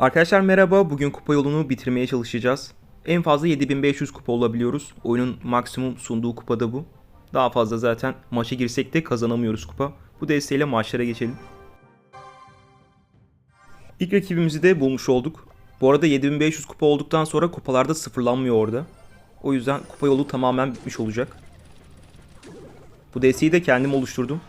Arkadaşlar merhaba. Bugün kupa yolunu bitirmeye çalışacağız. En fazla 7500 kupa olabiliyoruz. Oyunun maksimum sunduğu kupa da bu. Daha fazla zaten maça girsek de kazanamıyoruz kupa. Bu desteğiyle maçlara geçelim. İlk rakibimizi de bulmuş olduk. Bu arada 7500 kupa olduktan sonra kupalarda sıfırlanmıyor orada. O yüzden kupa yolu tamamen bitmiş olacak. Bu desteği de kendim oluşturdum.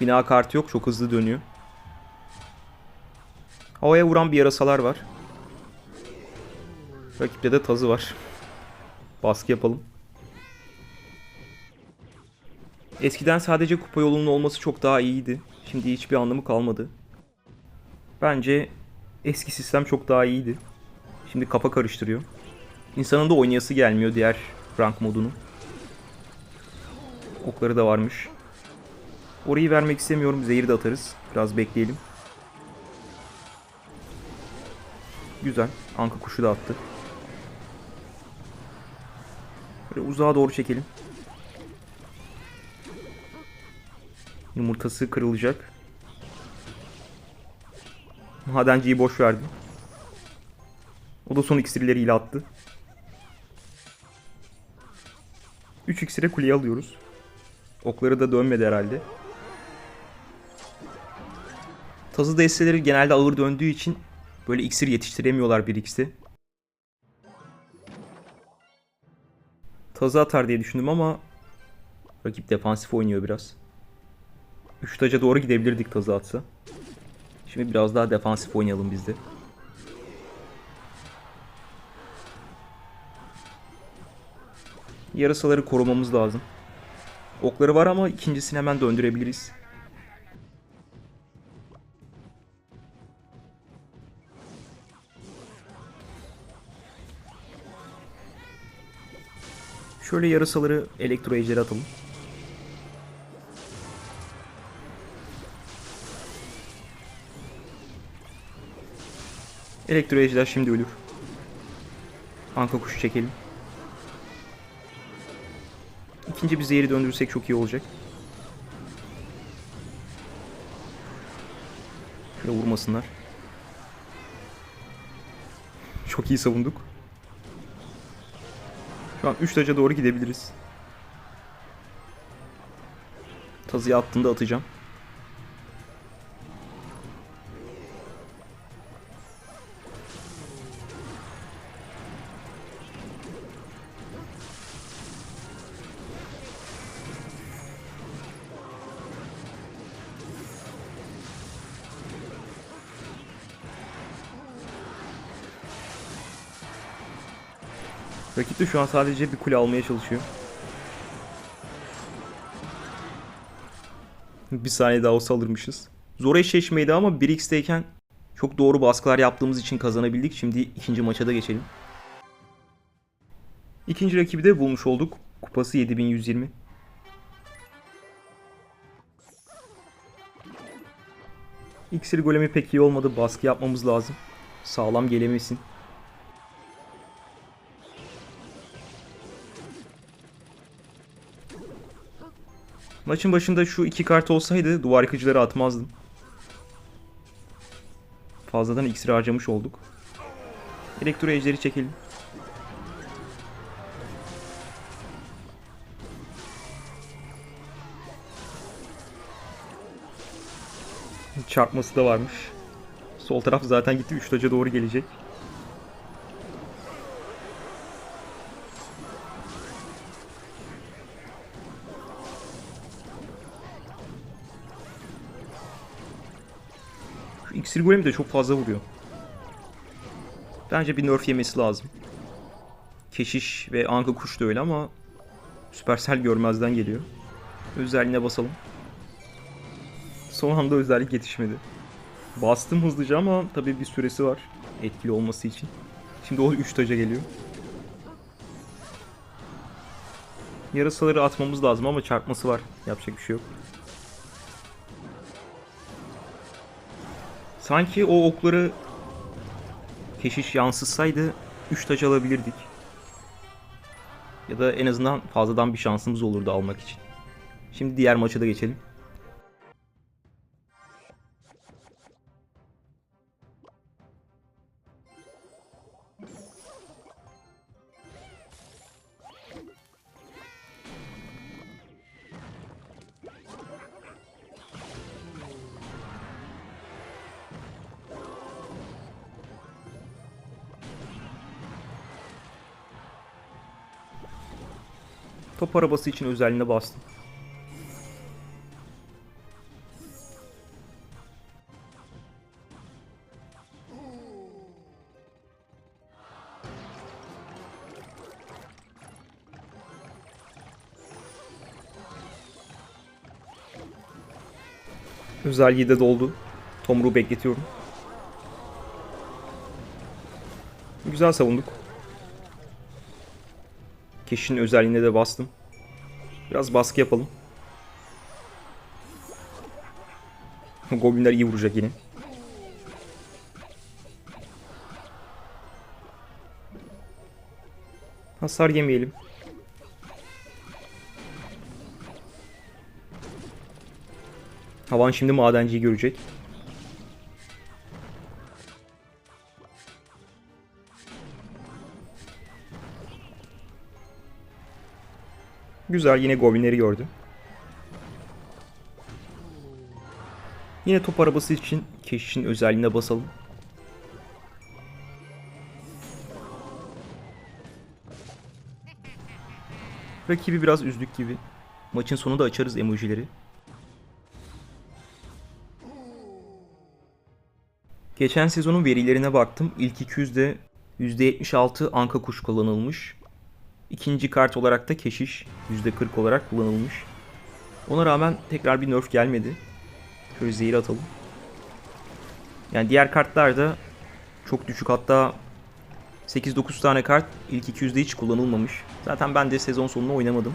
Bina kartı yok çok hızlı dönüyor. Havaya vuran bir yarasalar var. Rakipte de tazı var. Baskı yapalım. Eskiden sadece kupa yolunun olması çok daha iyiydi. Şimdi hiçbir anlamı kalmadı. Bence eski sistem çok daha iyiydi. Şimdi kafa karıştırıyor. İnsanın da oynayası gelmiyor diğer rank modunu. Okları da varmış. Orayı vermek istemiyorum. Zehir de atarız. Biraz bekleyelim. Güzel. Anka kuşu da attı. Böyle uzağa doğru çekelim. Yumurtası kırılacak. Madenciyi boş verdi. O da son iksirleriyle attı. 3 iksire kuleyi alıyoruz. Okları da dönmedi herhalde. Tazı desteleri genelde ağır döndüğü için böyle iksir yetiştiremiyorlar 1x'te. Tazı atar diye düşündüm ama rakip defansif oynuyor biraz. 3 taca doğru gidebilirdik tazı atsa. Şimdi biraz daha defansif oynayalım biz de. Yarasaları korumamız lazım. Okları var ama ikincisini hemen döndürebiliriz. Şöyle yarasaları elektro ejderi atalım. Elektro ejder şimdi ölür. Anka kuşu çekelim. İkinci bir zehri döndürürsek çok iyi olacak. Şöyle vurmasınlar. Çok iyi savunduk. Şu an 3 taca doğru gidebiliriz. Tazıya attığında atacağım. Rakip de şu an sadece bir kule almaya çalışıyor. Bir saniye daha olsa alırmışız. Zor eşleşmeydi ama 1x'teyken çok doğru baskılar yaptığımız için kazanabildik. Şimdi ikinci maça da geçelim. İkinci rakibi de bulmuş olduk. Kupası 7120. İksir golemi pek iyi olmadı. Baskı yapmamız lazım. Sağlam gelemesin. Maçın başında şu iki kart olsaydı duvar yıkıcıları atmazdım. Fazladan iksir harcamış olduk. Elektro ejderi çekelim. Çarpması da varmış. Sol taraf zaten gitti. Üç taca doğru gelecek. İksir golemi de çok fazla vuruyor. Bence bir nerf yemesi lazım. Keşiş ve Anka kuş da öyle ama Supercell görmezden geliyor. Özelliğine basalım. Son anda özellik yetişmedi. Bastım hızlıca ama tabii bir süresi var etkili olması için. Şimdi o 3 taca geliyor. Yarasaları atmamız lazım ama çarpması var. Yapacak bir şey yok. Sanki o okları keşiş yansıtsaydı 3 taç alabilirdik. Ya da en azından fazladan bir şansımız olurdu almak için. Şimdi diğer maça da geçelim. Top arabası için özelliğine bastım. Özelliği de doldu. Tomruğu bekletiyorum. Güzel savunduk. Keşin özelliğine de bastım. Biraz baskı yapalım. Goblinler iyi vuracak yine. Hasar yemeyelim. Havan şimdi madenciyi görecek. Güzel yine goblinleri gördü. Yine top arabası için keşişin özelliğine basalım. Rakibi biraz üzdük gibi. Maçın sonunda açarız emojileri. Geçen sezonun verilerine baktım. İlk 200'de %76 anka kuş kullanılmış. İkinci kart olarak da keşiş %40 olarak kullanılmış. Ona rağmen tekrar bir nerf gelmedi. Şöyle zehir atalım. Yani diğer kartlar da çok düşük hatta 8-9 tane kart ilk 200'de hiç kullanılmamış. Zaten ben de sezon sonunu oynamadım.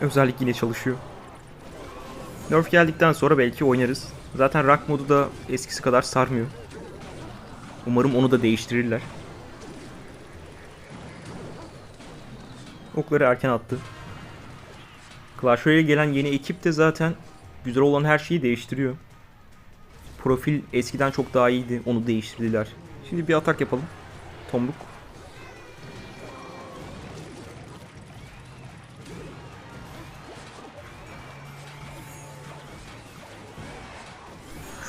Özellik yine çalışıyor. Nerf geldikten sonra belki oynarız. Zaten rank modu da eskisi kadar sarmıyor. Umarım onu da değiştirirler. Okları erken attı. Clash Royale'e gelen yeni ekip de zaten güzel olan her şeyi değiştiriyor. Profil eskiden çok daha iyiydi. Onu değiştirdiler. Şimdi bir atak yapalım. Tomruk.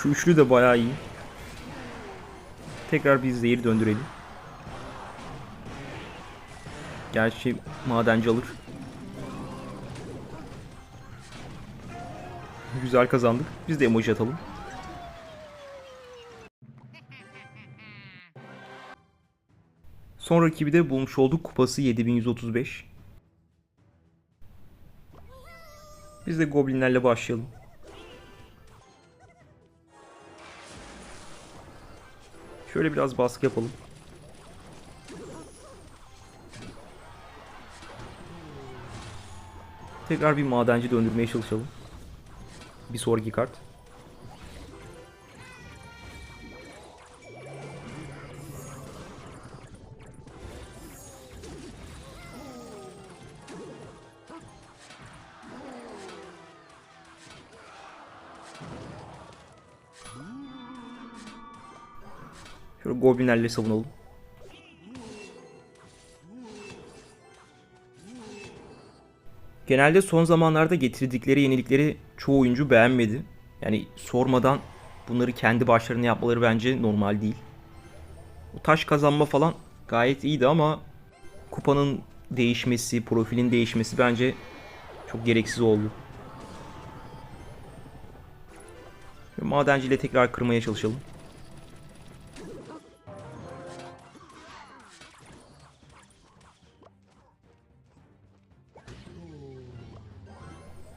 Şu üçlü de bayağı iyi. Tekrar bir zehir döndürelim. Gerçi madenci alır. Güzel kazandık. Biz de emoji atalım. Son rakibi de bulmuş olduk. Kupası 7135. Biz de goblinlerle başlayalım. Şöyle biraz baskı yapalım. Tekrar bir madenci döndürmeye çalışalım. Bir sonraki kart. Şöyle goblinlerle savunalım. Genelde son zamanlarda getirdikleri yenilikleri çoğu oyuncu beğenmedi. Yani sormadan bunları kendi başlarına yapmaları bence normal değil. O taş kazanma falan gayet iyiydi ama kupanın değişmesi, profilin değişmesi bence çok gereksiz oldu. Madenciyle tekrar kırmaya çalışalım.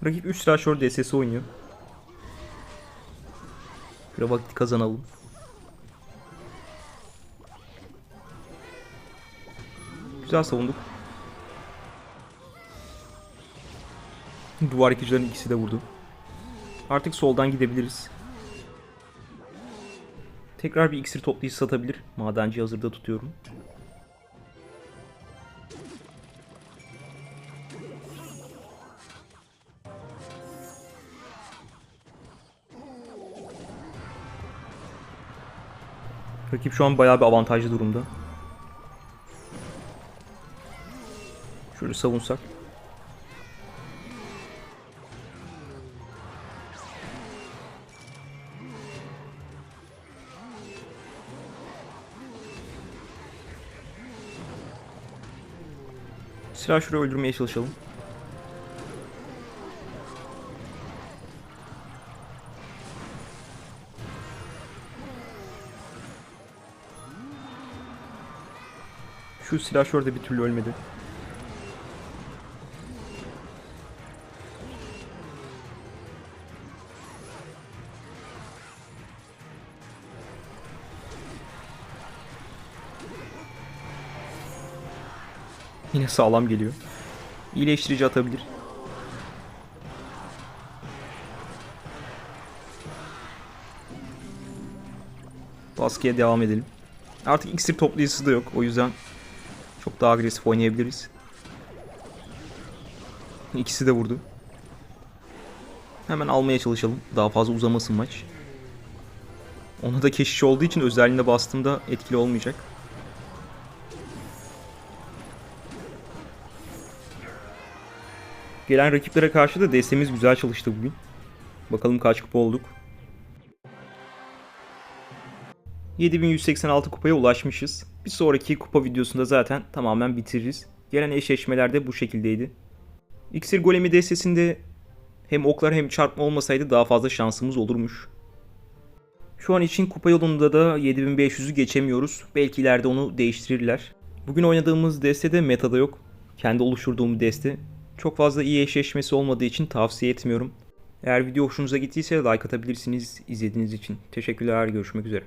Rakip 3 slasher DSS oynuyor. Şöyle vakit kazanalım. Güzel savunduk. Duvar ikicilerin ikisi de vurdu. Artık soldan gidebiliriz. Tekrar bir iksir toplayıcı satabilir. Madenci hazırda tutuyorum. Rakip şu an bayağı bir avantajlı durumda. Şöyle savunsak. Silah şurayı öldürmeye çalışalım. Şu silahşör de bir türlü ölmedi. Yine sağlam geliyor. İyileştirici atabilir. Baskıya devam edelim. Artık iksir toplayıcısı da yok. O yüzden çok daha agresif oynayabiliriz. İkisi de vurdu. Hemen almaya çalışalım. Daha fazla uzamasın maç. Ona da keşiş olduğu için özelliğine bastığımda etkili olmayacak. Gelen rakiplere karşı da destemiz güzel çalıştı bugün. Bakalım kaç kupa olduk. 7186 kupaya ulaşmışız. Bir sonraki kupa videosunda zaten tamamen bitiririz. Gelen eşleşmeler de bu şekildeydi. İksir golemi destesinde hem oklar hem çarpma olmasaydı daha fazla şansımız olurmuş. Şu an için kupa yolunda da 7500'ü geçemiyoruz. Belki ileride onu değiştirirler. Bugün oynadığımız destede metada yok. Kendi oluşturduğum deste. Çok fazla iyi eşleşmesi olmadığı için tavsiye etmiyorum. Eğer video hoşunuza gittiyse like atabilirsiniz izlediğiniz için. Teşekkürler, görüşmek üzere.